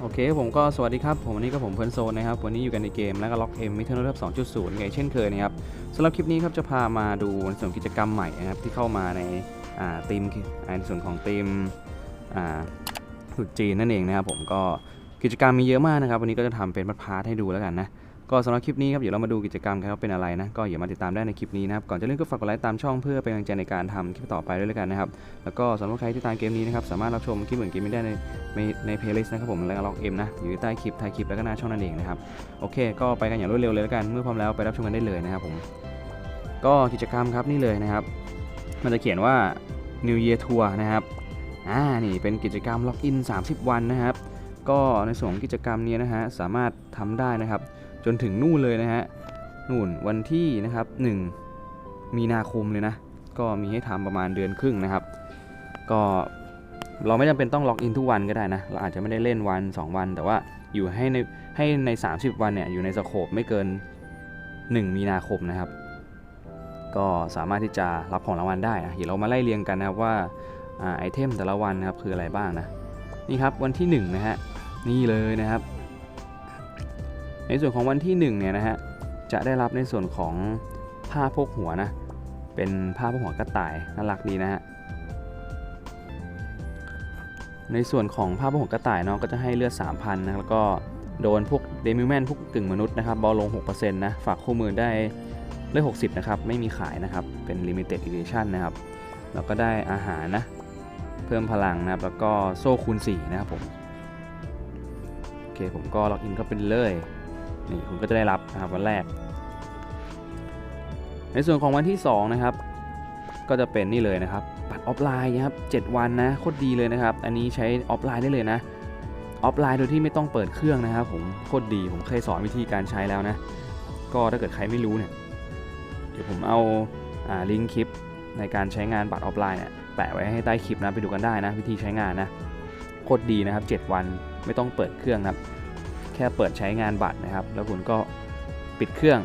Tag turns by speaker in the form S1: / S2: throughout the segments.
S1: โอเคผมก็สวัสดีครับ ผมวันนี้ก็ผมเพิร์นโซนนะครับ วันนี้อยู่กันในเกมแล้วก็ล็อกเอ็มมิเทอร์นทับ2.0ไงเช่นเคยนะครับสำหรับคลิปนี้ครับจะพามาดูในส่วนกิจกรรมใหม่นะครับที่เข้ามาในอ่าทีมในส่วนของทีมอ่าสุดจีนนั่นเองนะครับผมก็กิจกรรมมีเยอะมากนะครับ วันนี้ก็จะทำเป็นพาร์ทให้ดูแล้วกันนะ ก็สำหรับคลิปนี้ครับเดี๋ยวเรามาดูกิจกรรมกันว่าเป็นอะไรนะก็อย่ามาติดตามได้ในคลิปนี้นะครับก่อนจะเล่นก็ฝากกดไลค์ตามช่องเพื่อเป็นกำลังใจในการทำคลิปต่อไปด้วยแล้วกันนะครับแล้วก็สำหรับใครที่ตามเกมนี้นะครับสามารถรับชมคลิปอื่นเกมนี้ได้ในในในเพลย์ลิสต์นะครับผมแล้วก็ล็อกเอ็มนะอยู่ใต้คลิปท้ายคลิปแล้วก็หน้าช่องนั่นเองนะครับโอเค ก็ไปกันอย่างรวดเร็วเลยแล้วกันเมื่อพร้อมแล้วไปรับชมกันได้เลยนะครับผมก็กิจกรรมครับนี่เลยนะครับ มันจะเขียนว่า New Year Tour นะครับอ่านี่เป็นกิจกรรมล็อกอิน30 วันนะครับ ก็ในส่วนกิจกรรมนี้นะฮะสามารถทำได้นะครับ จนถึงนู่นเลยนะฮะนู่นวันที่นะครับ 1 มีนาคมเลยนะ ก็มีให้ทำประมาณเดือนครึ่งนะครับ ก็เราไม่จำเป็นต้องล็อกอินทุกวันก็ได้นะ เราอาจจะไม่ได้เล่นวัน 2 วัน แต่ว่าอยู่ให้ในให้ใน 30 วันเนี่ยอยู่ในสโคปไม่เกิน 1 มีนาคมนะครับ ก็สามารถที่จะรับของรางวัลได้นะเดี๋ยวเรามาไล่เรียงกันนะครับว่าอไอเทมแต่ละวันนะครับคืออะไรบ้างนะนี่ครับวันที่1นะฮะนี่เลยนะครับ ในส่วนของวันที่1เนี่ยนะฮะจะได้รับในส่วนของผ้าพกหัวนะเป็นผ้าพกหัวกระต่ายน่ารักดีนะฮะในส่วนของผ้าพกหัวกระต่ายเนาะก็จะให้เลือด3,000นะแล้วก็โดนพวกเดมิแมนพวกกึ่งมนุษย์นะครับเบาลง 6%นะฝากคู่มือได้เลือด60 นะครับ ไม่มีขายนะครับ เป็น Limited Edition นะครับ แล้วก็ได้อาหารนะ เพิ่มพลังนะครับ แล้วก็โซ่คูณ 4 นะครับผม โอเค ผมก็ล็อกอินเข้าไปเลย นี่คุณก็จะได้รับนะครับวันแรก ในส่วนของวันที่ 2 นะครับ ก็จะเป็นนี่เลยนะครับบัตรออฟไลน์นะครับ7วันนะโคตรดีเลยนะครับ อันนี้ใช้ออฟไลน์ได้เลยนะออฟไลน์โดยที่ไม่ต้องเปิดเครื่องนะครับผมโคตรดีผมเคยสอนวิธีการใช้แล้วนะ ก็ถ้าเกิดใครไม่รู้เนี่ยเดี๋ยวผมเอาอาลิงก์คลิปในการใช้งานบัตรออฟไลน์เนี่ยแปะไว้ให้ใต้คลิปนะไปดูกันได้นะ วิธีใช้งานนะโคตรดีนะครับ 7 วันไม่ต้องเปิดเครื่องนะครับ ค่เปิดใช้งานบัตรนะครับ แล้วคุณก็ปิดเครื่อง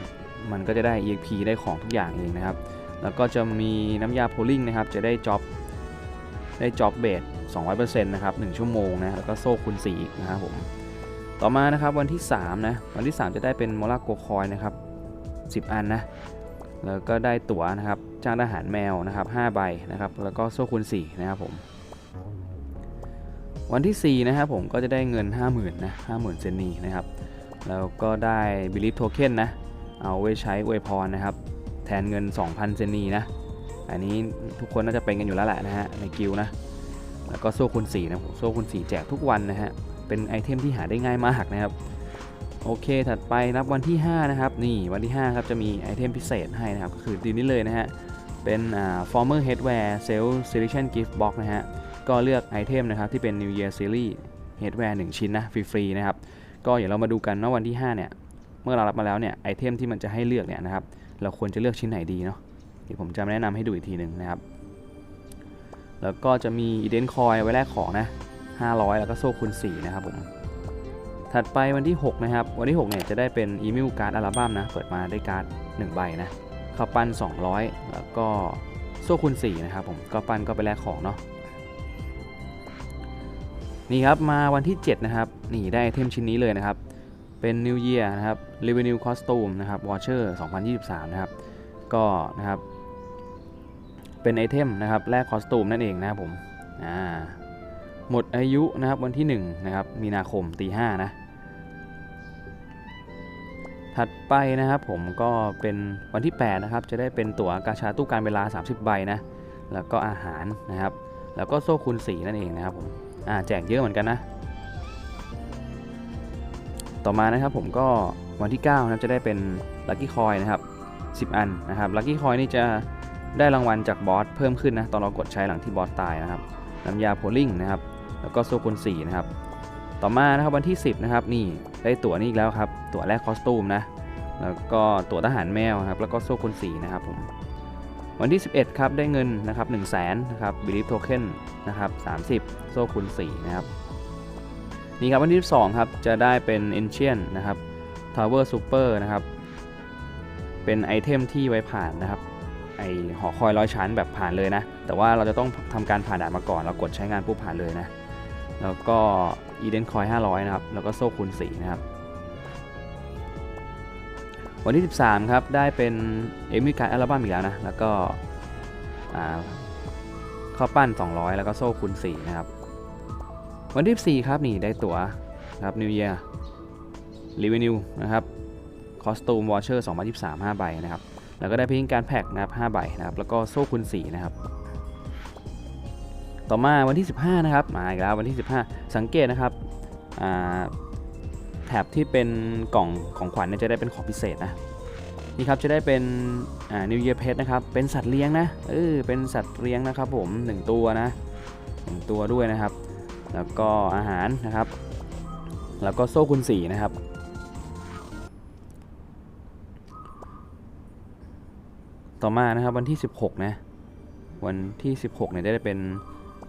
S1: มันก็จะได้ EXP ได้ของทุกอย่างเองนะครับ แล้วก็จะมีน้ำยาโพลิงนะครับ จะได้จ็อบได้จ็อบเบส200%นะครับ1ชั่วโมงนะ แล้วก็โซ่คูณ4อีกนะครับผม ต่อมานะครับวันที่3นะวันที่ 3 จะได้เป็นโมลาโกคอยนะครับ 10 อันนะ แล้วก็ได้ตั๋วนะครับ จ้างทหารแมวนะครับ5ใบนะครับ แล้วก็โซ่คูณ4นะครับผม วันที่4นะครับผมก็จะได้เงิน 50,000นะ50,000 เซนนีนะครับ แล้วก็ได้บิลิฟโทเค็นนะ เอาไว้ใช้อวยพรนะครับ แทนเงิน 2,000 เซนนีนะ อันนี้ทุกคนน่าจะเป็นกันอยู่แล้วแหละนะฮะในกิลนะ แล้วก็โซ่คูณ4นะผมโซ่คูณ4แจกทุกวันนะฮะ เป็นไอเทมที่หาได้ง่ายมากนะครับ โอเคถัดไปนับวันที่ 5 นะครับ นี่วันที่5ครับจะมีไอเทมพิเศษให้นะครับ ก็คือดีนี้เลยนะฮะ เป็นอ่า former headwear sale selection gift box นะฮะ ก็เลือกไอเทมนะครับที่เป็น New Year Series headwear 1 ชิ้นนะฟรีๆนะครับก็เดี๋ยวเรามาดูกันว่าวันที่ 5 เนี่ย เมื่อเรารับมาแล้วเนี่ยไอเทมที่มันจะให้เลือกเนี่ยนะครับเราควรจะเลือกชิ้นไหนดีเนาะเดี๋ยวผมจะแนะนำให้ดูอีกทีหนึ่งนะครับ แล้วก็จะมี Ident Coin ไว้แลกของนะ500 แล้วก็โซ่คูณ4นะครับผมถัดไปวันที่ 6 นะครับ วันที่ 6 เนี่ยจะได้เป็นอีเมลการ์ดอัลบั้มนะ เปิดมาได้การ์ด 1 ใบนะข้าวปั้น 200 แล้วก็โซ่คูณ4นะครับผมก็ปั้นก็ไปแลกของเนาะ นี่ครับมาวันที่ 7 นะครับ นี่ได้ไอเทมชิ้นนี้เลยนะครับ เป็น New Year นะครับ Revenue Costume นะครับ Watcher 2023 นะครับ ก็นะครับ เป็นไอเทมนะครับแลกคอสตูมนั่นเองนะครับผมอ่าหมดอายุนะครับวันที่1นะครับมีนาคมตีห้านะ ถัดไปนะครับผมก็เป็นวันที่ 8 นะครับ จะได้เป็นตั๋วกาชาตู้การเวลา 30 ใบนะ แล้วก็อาหารนะครับ แล้วก็โซ่คูณ4นั่นเองนะครับผม อ่าแจกเยอะเหมือนกันนะ ต่อมานะครับผมก็วันที่ 9 นะครับจะได้เป็นลัคกี้คอยนะครับ 10 อันนะครับลัคกี้คอยนี่จะได้รางวัลจากบอสเพิ่มขึ้นนะตอนเรากดใช้หลังที่บอสตายนะครับน้ำยาโพลิงนะครับ แล้วก็โซคูณ4นะครับ ต่อมานะครับวันที่ 10 นะครับ นี่ได้ตั๋วนี่อีกแล้วครับ ตั๋วแรกคอสตูมนะ แล้วก็ตั๋วทหารแมวครับ แล้วก็โซคูณ4นะครับผม วันที่ 11 ครับ ได้เงินนะครับ1 0 0 0 0แสนนะครับบิลิฟโทเค็นนะครับ30 โซคูณ4นะครับ นี่ครับวันที่ 12 ครับ จะได้เป็น Ancient นะครับ Tower Super นะครับ เป็นไอเทมที่ไว้ผ่านนะครับ ไอหอคอยร้อยชั้นแบบผ่านเลยนะ แต่ว่าเราจะต้องทำการผ่านด่านมาก่อน เรากดใช้งานปุ๊บผ่านเลยนะ แล้วก็ Eden Coin 500 นะครับ แล้วก็โซ่คูณ4นะครับ วันที่ 13 ครับ ได้เป็นเอมิการอัลบั้มอีกแล้วนะ แล้วก็ข้าวปั้น 200 แล้วก็โซ่คูณ4นะครับ วันที่14ครับนี่ได้ตั๋วนะครับ New Year Revenue นะครับคอสตูมวอเชอร์2023 5 ใบนะครับ แล้วก็ได้พิงการแพ็กนะครับ5ใบนะครับ แล้วก็โซ่คูณ4นะครับ ต่อมาวันที่ 15 นะครับ มาอีกแล้ววันที่ 15 สังเกตนะครับอ่า ท็บที่เป็นกล่องของขวัญเนี่ยจะได้เป็นของพิเศษนะนี่ครับจะได้เป็นอ่า New Year Pet นะครับเป็นสัตว์เลี้ยงนะเออเป็นสัตว์เลี้ยงนะครับผม 1 ตัวนะ1ตัวด้วยนะครับ แล้วก็อาหารนะครับ แล้วก็โซ่คูณ4นะครับต่อมานะครับวันที่ 16 นะ วันที่ 16เนี่ยได้เป็น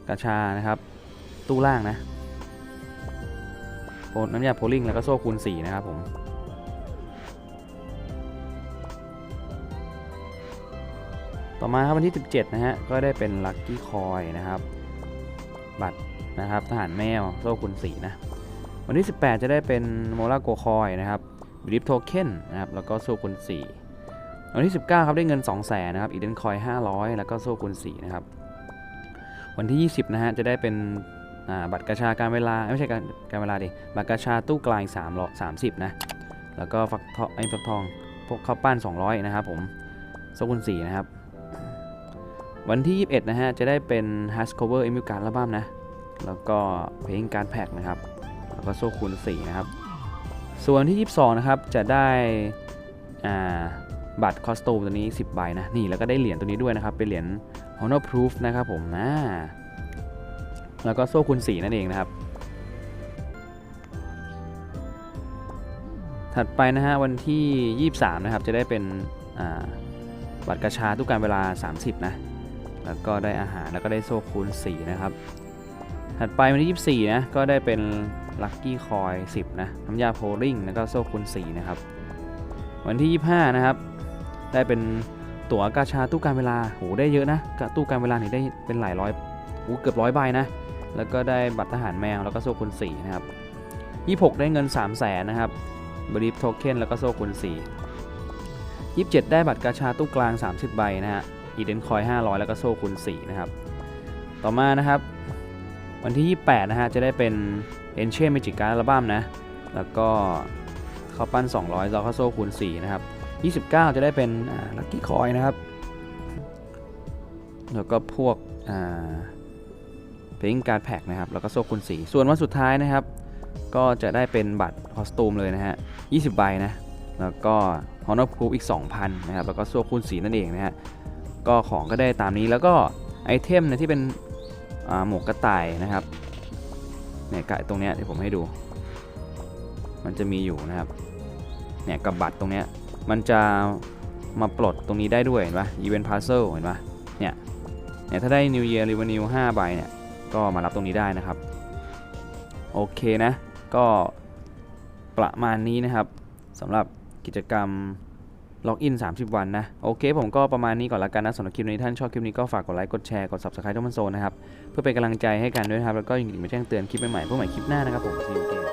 S1: กาชานะครับ ตู้ล่างนะ น้ำยาโพลิงแล้วก็โซ่คูณ4นะครับผมต่อมาครับวันที่ 17 นะฮะ ก็ได้เป็นลัคกี้คอยนะครับ บัตรนะครับทหารแมวโซ่คูณ4นะ วันที่ 18 จะได้เป็นโมลาโกคอยนะครับบิลิฟโทเค็นนะครับ แล้วก็โซ่คูณ4วันที่ 19 ครับได้เงิน 2 0 0แสนนะครับอีเดนคอย 500 แล้วก็โซ่คูณ4นะครับ วันที่ 20 นะฮะ จะได้เป็น บัตรกระชาการเวลาไม่ใช่การการเวลาดิบัตรกระชาตู้กลาง3 30นะแล้วก็ฟักทองไอ้ฟักทองพวกข้าวปั้น200 นะครับผมโซ่คูณ4นะครับ วันที่ 21 นะฮะ จะได้เป็น h a s cover เอมิการอัลบั้มนะ แล้วก็เพลงการแพ็กนะครับ แล้วก็โซ่คูณ4นะครับ ส่วนที่ 22 นะครับ จะได้บัตรคอสตูมตัวนี้ 10 ใบนะ นี่แล้วก็ได้เหรียญตัวนี้ด้วยนะครับ เป็นเหรียญ Honor Proof นะครับผมนะ แล้วก็โซ่คูณ4นั่นเองนะครับ ถัดไปนะฮะวันที่ 23 นะครับ จะได้เป็นบัตรกระชาทุกการเวลา 30 นะ แล้วก็ได้อาหารแล้วก็ได้โซ่คูณ4นะครับ ถัดไปวันที่ 24 นะ ก็ได้เป็น Lucky Coin 10 นะ น้ำยาโพลิงแล้วก็โซ่คูณ4นะครับ วันที่ 25 นะครับ ได้เป็นตั๋วกาชาตู้การเวลาโหได้เยอะนะตู้การเวลานี่ได้เป็นหลายร้อยโหเกือบร้อยใบนะ แล้วก็ได้บัตรทหารแมวแล้วก็โซ่คูณ4นะครับ26 ได้เงิน 3 0 0แสนนะครับบริฟโทเค็นแล้วก็โซ่คูณ4 27 ได้บัตรกาชาตู้กลาง 30 ใบนะฮะอีเดนคอย 500 แล้วก็โซ่คูณ4นะครับต่อมานะครับ วันที่ 28 นะฮะจะได้เป็นเอนเช่เมจิกการ์อัลบั้มนะแล้วก็ข้าวปั้น 200แล้วก็โซ่คูณ4นะครับ29 จะได้เป็นลัคกี้คอยนะครับแล้วก็พวกอ่า เพลงการแพ็กนะครับ แล้วก็โซ่คูณ4ส่วนวันสุดท้ายนะครับ ก็จะได้เป็นบัตรคอสตูมเลยนะฮะ 20 ใบนะ แล้วก็ Honor Proof อีก 2,000 นะครับ แล้วก็โซ่คูณ4นั่นเองนะฮะ ก็ของก็ได้ตามนี้ แล้วก็ไอเทมเนี่ยที่เป็นหมวกกระต่ายนะครับเนี่ยกะตรงเนี้ยที่ผมให้ดู มันจะมีอยู่นะครับ เนี่ยกับบัตรตรงเนี้ย มันจะมาปลดตรงนี้ได้ด้วยเห็นปะ Event Parcel เห็นปะเนี่ยเนี่ยถ้าได้ New Year Revenue 5ใบเนี่ย ก็มารับตรงนี้ได้นะครับ โอเคนะ ก็ประมาณนี้นะครับสำหรับกิจกรรมล็อกอิน 30 วันนะ โอเค ผมก็ประมาณนี้ก่อนละกันนะสำหรับคลิปนี้ท่านชอบคลิปนี้ก็ฝากกดไลค์ กดแชร์ กด subscribe ทุกมันโซนนะครับ เพื่อเป็นกำลังใจให้กันด้วยนะครับ แล้วก็อย่าลืมมาแจ้งเตือนคลิปใหม่ๆเพื่อใหม่คลิปหน้านะครับผม See you again